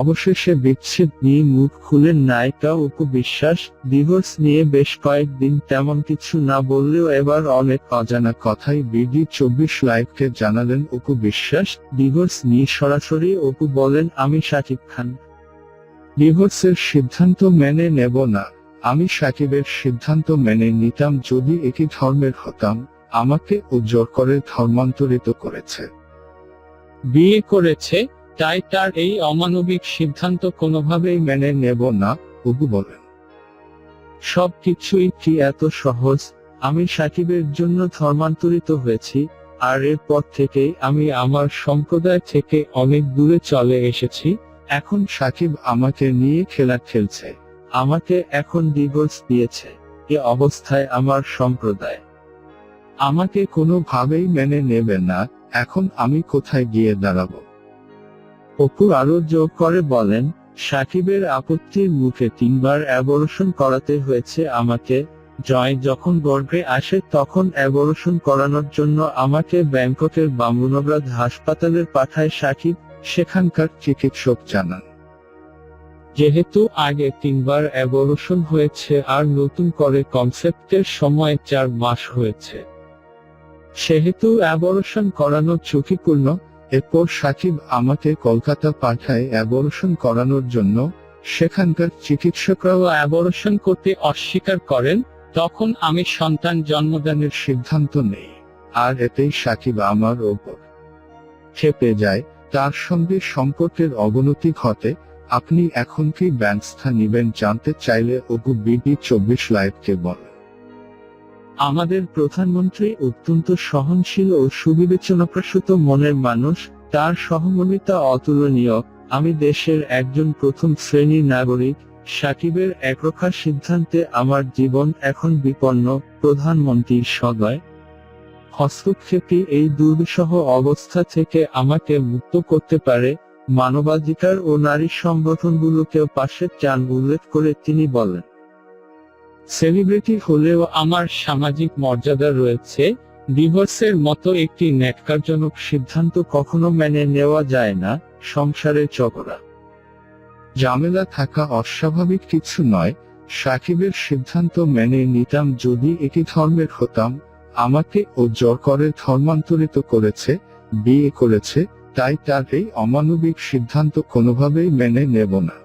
অবশেষে বিচ্ছেদ নিয়ে মুখ খুলেন নায়িকা অপু বিশ্বাস ডিভোর্স নিয়ে বেশ কয়েকদিন তেমন কিছু না বললেও এবার অনেক অজানা কথাই বিডি চব্বিশ লাইভকে জানালেন অপু বিশ্বাস ডিভোর্স নিয়ে সরাসরি অপু বলেন, আমি শাকিব খান। ডিভোর্সের সিদ্ধান্ত মেনে নেব না। আমি সাকিবের সিদ্ধান্ত মেনে নিতাম যদি একই ধর্মের হতাম। আমাকে ও করে ধর্মান্তরিত করেছে। বিয়ে করেছে তাই তার এই অমানবিক সিদ্ধান্ত কোনোভাবেই মেনে নেব না অপু বলেন। সব কিছুই কি এত সহজ? আমি সাকিবের জন্য ধর্মান্তরিত হয়েছি, আর এরপর থেকেই আমি আমার সম্প্রদায় থেকে অনেক দূরে চলে এসেছি, এখন সাকিব আমাকে নিয়ে খেলা খেলছে, আমাকে এখন ডিভোর্স দিয়েছে, এ অবস্থায় আমার সম্প্রদায়। আমাকে কোনোভাবেই মেনে নেবে না, এখন আমি কোথায় গিয়ে দাঁড়াবো? অপু আরও যোগ করে বলেন, সাকিবের আপত্তির মুখে তিনবার অ্যাবর্শন করাতে হয়েছে আমাকে, জয় যখন গর্ভে আসে তখন অ্যাবর্শন করানোর জন্য আমাকে ব্যাংককের বামুনগরাদ হাসপাতালে পাঠায় সাকিব, সেখানকার চিকিৎসক জানান। যেহেতু আগে তিনবার অ্যাবর্শন হয়েছে আর নতুন করে কনসেপ্টের সময় চার মাস হয়েছে। সেহেতু অ্যাবর্শন করানো ঝুঁকিপূর্ণ এরপর সাকিব আমাকে কলকাতা পাঠায় অ্যাবর্শন করানোর জন্য। সেখানকার চিকিৎসকরাও অ্যাবর্শন করতে অস্বীকার করেন, তখন আমি সন্তান জন্মদানের সিদ্ধান্ত নেই। আর এতেই সাকিব আমার ওপর খেপে যায়। তার সঙ্গে সম্পর্কের অবনতি ঘটে। আপনি এখন কি ব্যবস্থা নিবেন জানতে চাইলে অপু বিডি চব্বিশ লাইভকে বলেন। আমাদের প্রধানমন্ত্রী অত্যন্ত সহনশীল ও সুবিবেচনাপ্রসূত মনের মানুষ, তার সহমর্মিতা অতুলনীয়। আমি দেশের একজন প্রথম শ্রেণির নাগরিক, সাকিবের একরক্ষা সিদ্ধান্তে আমার জীবন এখন বিপন্ন প্রধানমন্ত্রীর সদয়। হস্তক্ষেপই এই দুর্বিষহ অবস্থা থেকে আমাকে মুক্ত করতে পারে, মানবাধিকার ও নারী সংগঠনগুলোকেও পাশে চান উল্লেখ করে তিনি বলেন। সেলিব্রিটি হলেও আমার সামাজিক মর্যাদা রয়েছে ডিভোর্সের মতো একটি ন্যাটকারজনক সিদ্ধান্ত কখনো মেনে নেওয়া যায় না, সংসারে চকরা ঝামেলা থাকা অস্বাভাবিক কিছু নয়, সাকিবের সিদ্ধান্ত মেনে নিতাম যদি এটি ধর্মের হতাম, আমাকে ও জোর করে ধর্মান্তরিত করেছে, বিয়ে করেছে, তাই তার এই অমানবিক সিদ্ধান্ত কোনোভাবেই মেনে নেব না।